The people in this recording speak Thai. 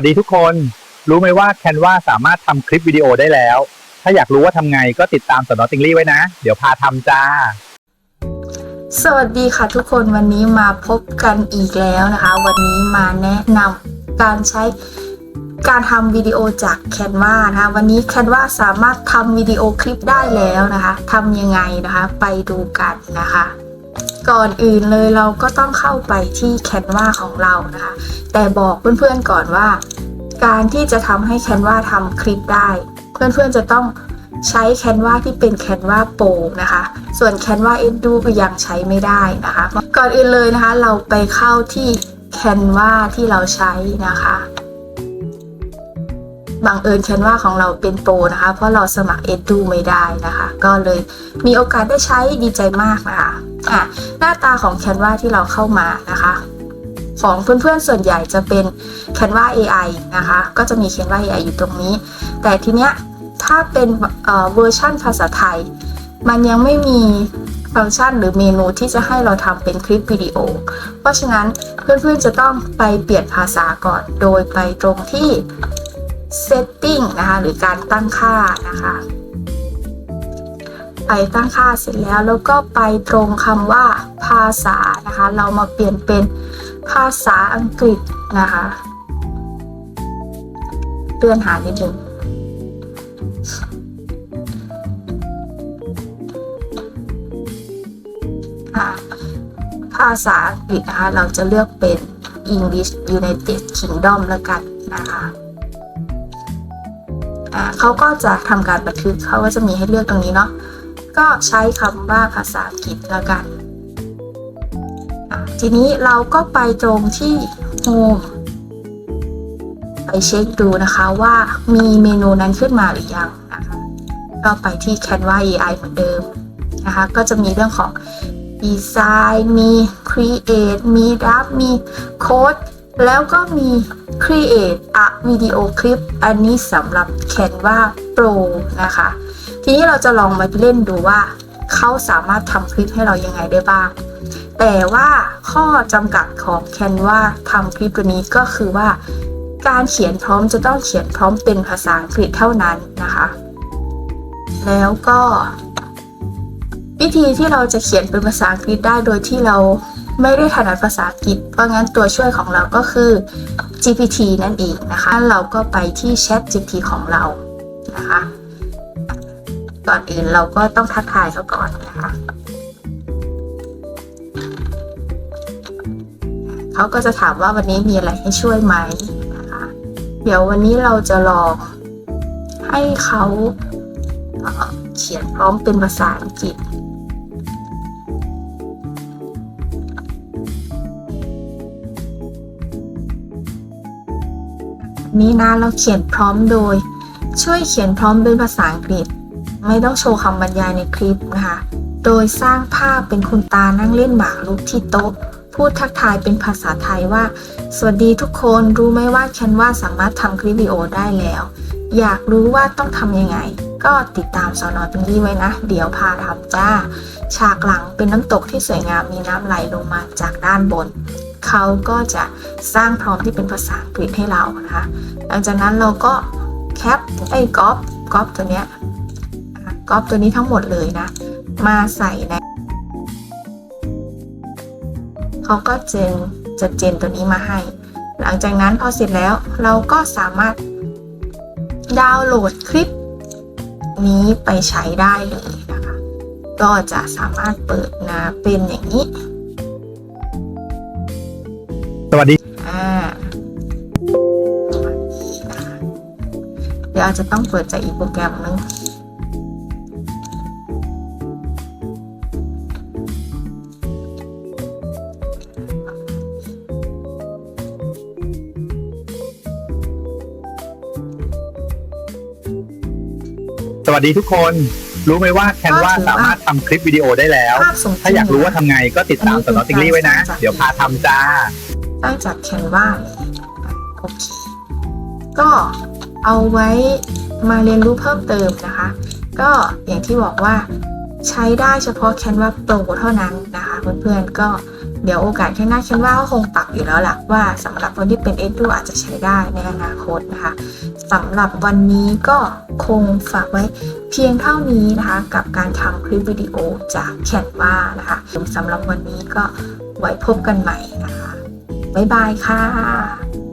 วัสดีทุกคน รู้ไหมว่า Canva สามารถทำคลิปวิดีโอได้แล้ว ถ้าอยากรู้ว่าทำไงก็ติดตามสนอติงลี่ไว้นะ เดี๋ยวพาทำจ้า สวัสดีค่ะทุกคนวันนี้มาพบกันอีกแล้วนะคะ วันนี้มาแนะนำการใช้การทำวิดีโอจาก Canva นะคะ วันนี้ Canva สามารถทำวิดีโอคลิปได้แล้วนะคะทำยังไงนะคะ ไปดูกันนะคะ ก่อนอื่นเลยเราก็ต้องเข้าไปที่ Canva ของเรานะคะ แต่บอกเพื่อนๆก่อนว่า การที่จะทำให้ Canva ทำคลิปได้ เพื่อนๆจะต้องใช้ Canva ที่เป็น Canva Pro นะคะ ส่วน Canva Edu ก็ยังใช้ไม่ได้นะคะ ก่อนอื่นเลยนะคะ เราไปเข้าที่ Canva ที่เราใช้นะคะบังเอิญ Canva ของเราเป็นโปรนะคะ เพราะเราสมัคร Edu ไม่ได้นะคะ ก็เลยมีโอกาสได้ใช้ดีใจมากนะคะ อะ หน้าตาของ Canva ที่เราเข้ามานะคะ ของเพื่อนๆส่วนใหญ่จะเป็น Canva AI นะคะ ก็จะมี Canva AI อยู่ตรงนี้ แต่ทีเนี้ยถ้าเป็นเอ่อเวอร์ชั่นภาษาไทย มันยังไม่มีฟังก์ชันหรือเมนูที่จะให้เราทำเป็นคลิปวิดีโอ เพราะฉะนั้นเพื่อนๆจะต้องไปเปลี่ยนภาษาก่อน โดยไปตรงที่ setting นะคะ หรือการตั้งค่านะคะ ไปตั้งค่าเสร็จแล้ว แล้วก็ไปตรงคำว่าภาษานะคะ เรามาเปลี่ยนเป็นภาษาอังกฤษนะคะเลื่อนหานิดนึงภาษาอังกฤษนะคะ เราจะเลือกเป็น English United Kingdom แล้วกันนะคะเขาก็จะทำการบันทึกเขาก็จะมีให้เลือกตรงนี้เนาะ ก็ใช้คำว่าภาษาอังกฤษแล้วกัน ทีนี้เราก็ไปตรงที่ Home ไปเช็คดูนะคะว่ามีเมนูนั้นขึ้นมาหรือยังนะคะก็ไปที่ Canva AI เหมือนเดิมนะคะก็จะมีเรื่องของ Design มี Create มี Draft มี Code แล้วก็มี Create a Video Clip อันนี้สำหรับ Canva Pro นะคะ ทีนี้เราจะลองมาเล่นดูว่าเขาสามารถทำคลิปให้เรายังไงได้บ้าง แต่ว่าข้อจำกัดของ Canva ทำคลิปตัวนี้ก็คือว่า การเขียนพร้อมจะต้องเขียนพร้อมเป็นภาษาอังกฤษเท่านั้นนะคะ แล้วก็ วิธีที่เราจะเขียนเป็นภาษาอังกฤษได้โดยที่เราไม่ได้ถนัดภาษาอังกฤษ เพราะงั้นตัวช่วยของเราก็คือ GPT นั่นเองนะคะ เราก็ไปที่ Chat GPT ของเรานะคะ ก่อนอื่นเราก็ต้องทักทายเขาก่อนนะคะเขาก็จะถามว่าวันนี้มีอะไรให้ช่วยไหมนะคะ เดี๋ยววันนี้เราจะลองให้เขาเขียนพร้อมเป็นภาษาอังกฤษนี้นะเราเขียนพร้อมโดย ช่วยเขียนพร้อมเป็นภาษาอังกฤษ ไม่ต้องโชว์คำบรรยายในคลิปนะคะ โดยสร้างภาพเป็นคุณตานั่งเล่นหมากรุกที่โต๊ะ พูดทักทายเป็นภาษาไทยว่า สวัสดีทุกคนรู้ไหมว่าแคนว่าสามารถทำคลิปวิดีโอได้แล้ว อยากรู้ว่าต้องทำยังไง ก็ติดตามสอนอติงลี่ไว้นะ เดี๋ยวพาทำจ้า ฉากหลังเป็นน้ำตกที่สวยงามมีน้ำไหลลงมาจากด้านบนเขาก็จะสร้างพร้อมที่เป็นภาษาอังกฤษให้เรานะคะ หลังจากนั้นเราก็แคปไอ้ก๊อปก๊อปตัวเนี้ย ก๊อปตัวนี้ทั้งหมดเลยนะ มาใส่ในเขาก็เจนจะเจนตัวนี้มาให้ หลังจากนั้นพอเสร็จแล้วเราก็สามารถดาวน์โหลดคลิปนี้ไปใช้ได้เลยนะคะ ก็จะสามารถเปิดนะเป็นอย่างนี้ สวัสดี อ่า เดี๋ยวอาจจะต้องเปิดจากอีกโปรแกรมนึง สวัสดีทุกคน รู้ไหมว่า Canva สามารถทำคลิปวิดีโอได้แล้วภาพสมจริงถ้าอยากรู้ว่าทำไงก็ติดตามสนอติงลี่ไว้นะ เดี๋ยวพาทำจ้าได้จากแคนวาโอเค ก็เอาไว้มาเรียนรู้เพิ่มเติมนะคะ ก็อย่างที่บอกว่าใช้ได้เฉพาะ Canva Pro เท่านั้นนะคะ เพื่อนๆก็ เดี๋ยวโอกาสข้างหน้าฉันว่าก็คงปรับอยู่แล้วล่ะว่าสำหรับคนที่เป็นเอ็ดูอาจจะใช้ได้ในอนาคตนะคะสำหรับวันนี้ก็คงฝากไว้เพียงเท่านี้นะคะ กับการทำคลิปวิดีโอจากแคนวานะคะสำหรับวันนี้ก็ไว้พบกันใหม่นะคะบ๊ายบายค่ะ